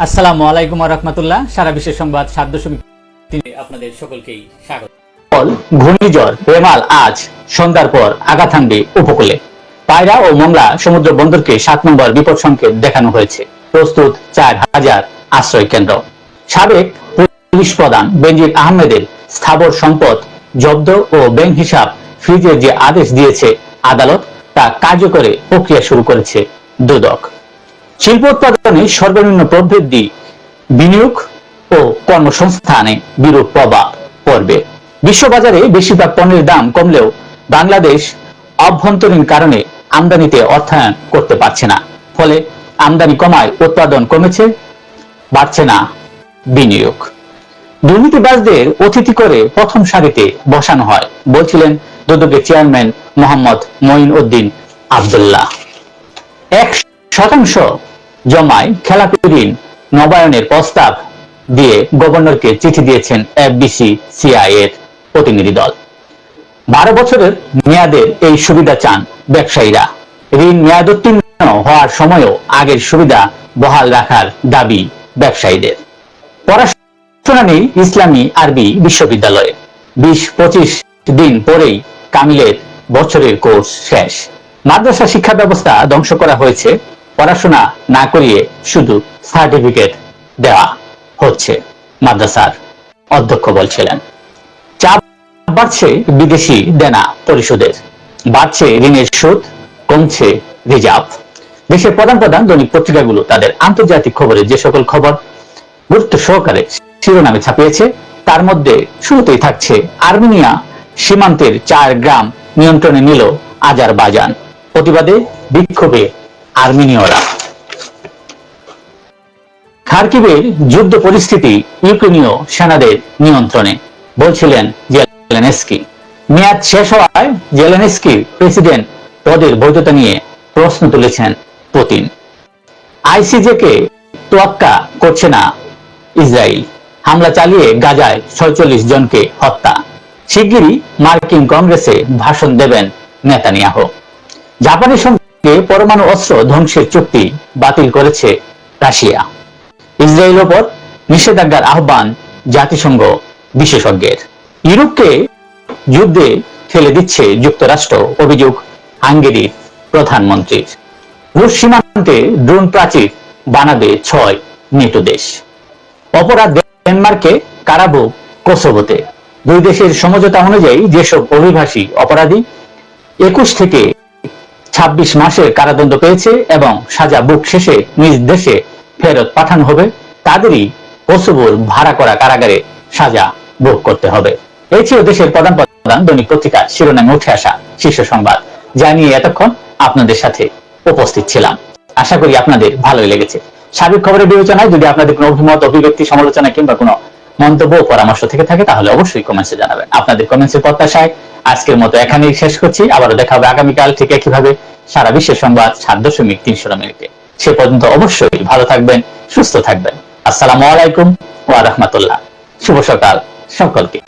আসসালামু আলাইকুম রহমতুল্লাহ। সারা বিশ্বের সংবাদ সাত দশমিক তিনে আপনাদের সকলকেই স্বাগত। ঘূর্ণিঝড় রেমাল আজ, সন্ধ্যার পর উপকূলে। পায়রা ও সমুদ্র বন্দরকে সাত নম্বর বিপদ সংকেত দেখানো হয়েছে। প্রস্তুত চার হাজার আশ্রয় কেন্দ্র। সাবেক পুলিশ প্রধান বেনজির আহমেদের স্থাবর সম্পদ, জব্দ ও ব্যাংক হিসাব ফ্রিজের যে আদেশ দিয়েছে আদালত, তা কার্যকরে প্রক্রিয়া শুরু করেছে দুদক। শিল্প উৎপাদনে সর্বনিম্ন প্রবৃদ্ধি, বিনিয়োগ ও কর্মসংস্থানে বিরূপ প্রভাব পড়বে। বিশ্ববাজারে বেশিরভাগ পণ্যের দাম কমলেও বাংলাদেশ অভ্যন্তরীণ কারণে আমদানিতে অর্থায়ন করতে পারছে না। ফলে আমদানি কমায়, উৎপাদন কমেছে, বাড়ছে না বিনিয়োগ। দুর্নীতিবাজদের অতিথি করে প্রথম সারিতে বসানো হয়, বলছিলেন দুদকের চেয়ারম্যান মোহাম্মদ মঈন উদ্দিন আবদুল্লাহ। এক শতাংশ জমায় খেলাপি ঋণ নবায়নের প্রস্তাব দিয়ে গভর্নরকে চিঠি দিয়েছেন এফবিসি সিআই এর প্রতিনিধি দল। বারো বছরের মেয়াদের এই সুবিধা চান ব্যবসায়ীরা। ঋণ মেয়াদোত্তীর্ণ হওয়ার সময়ও আগের সুবিধা বহাল রাখার দাবি ব্যবসায়ীদের। পড়াশোনা নেই ইসলামী আরবি বিশ্ববিদ্যালয়ে। বিশ পঁচিশ দিন পরেই কামিলের বছরের কোর্স শেষ। মাদ্রাসা শিক্ষা ব্যবস্থা ধ্বংস করা হয়েছে পড়াশোনা না করিয়ে শুধু সার্টিফিকেট দেওয়া হচ্ছে, মাদ্রাসার অধ্যক্ষ বলছিলেন। চাপ বাড়ছে বিদেশি দেনা পরিশোধের। বাড়ছে ঋণের সুদ, কমছে রিজার্ভ। দেশের প্রধান প্রধান দৈনিক পত্রিকাগুলো তাদের আন্তর্জাতিক খবরে যে সকল খবর গুরুত্ব সহকারে শিরোনামে ছাপিয়েছে, তার মধ্যে শুরুতেই থাকছে আর্মেনিয়া সীমান্তের চার গ্রাম নিয়ন্ত্রণে নিল আজারবাইজান। প্রতিবাদে বিক্ষোভে আর্মেনীয়রা। খার্কিবের যুদ্ধ পরিস্থিতি ইউক্রেনীয় সেনাদের নিয়ন্ত্রণে। বলছিলেন জেলেনস্কি। মেয়াদ শেষ হওয়ায় জেলেনস্কি প্রেসিডেন্ট পদের বৈধতা নিয়ে প্রশ্ন তুলেছেন পুতিন। আইসিজে কে তোয়াক্কা করছে না ইসরায়েল। হামলা চালিয়ে গাজায় ছয়চল্লিশ জনকে হত্যা। শিগগিরই মার্কিন কংগ্রেসে ভাষণ দেবেন নেতানিয়াহ। জাপানের সঙ্গে পরমাণু অস্ত্র ধ্বংসের চুক্তি বাতিল করেছে রাশিয়া। ইসরায়েল ওপর নিষেধাজ্ঞার আহ্বান জাতিসংঘ বিশেষজ্ঞের। ইউরোপকে যুদ্ধে ঠেলে দিচ্ছে যুক্তরাষ্ট্র, অভিযোগ হাঙ্গেরির প্রধানমন্ত্রীর। রুশ সীমান্তে ড্রোন প্রাচীর বানাবে ছয় নেটো দেশ। অপরাধ ডেনমার্কে, কারাবো, কোসোভোতে। দুই দেশের সমঝোতা অনুযায়ী যেসব অভিবাসী অপরাধী, একুশ থেকে ছাব্বিশ মাসের কারাদণ্ড পেয়েছে এবং সাজা বুক শেষে নিজ দেশে ফেরত পাঠানো হবে, তাদেরই কোসোভোর ভাড়া করা কারাগারে সাজা ভোগ করতে হবে। এই ছিল দেশের প্রধান প্রধান দৈনিক পত্রিকার শিরোনামে উঠে আসা শীর্ষ সংবাদ। যা নিয়ে এতক্ষণ আপনাদের সাথে উপস্থিত ছিলাম। আশা করি আপনাদের ভালোই লেগেছে। সার্বিক খবরের বিবেচনায় যদি আপনাদের কোনো অভিমত, অভিব্যক্তি, সমালোচনা কিংবা কোনো মন্তব্য, পরামর্শ থেকে থাকে, তাহলে অবশ্যই কমেন্টসে জানাবেন। আপনাদের কমেন্টসের প্রত্যাশায় আজকের মতো এখানেই শেষ করছি। আবারও দেখা হবে আগামীকাল ঠিক একইভাবে সারা বিশ্বের সংবাদ সাত দশমিক তিনশো মিনিটে। সে পর্যন্ত অবশ্যই ভালো থাকবেন, সুস্থ থাকবেন। আসসালামু আলাইকুম ওয়া রাহমাতুল্লাহ। শুভ সকাল সকলকে।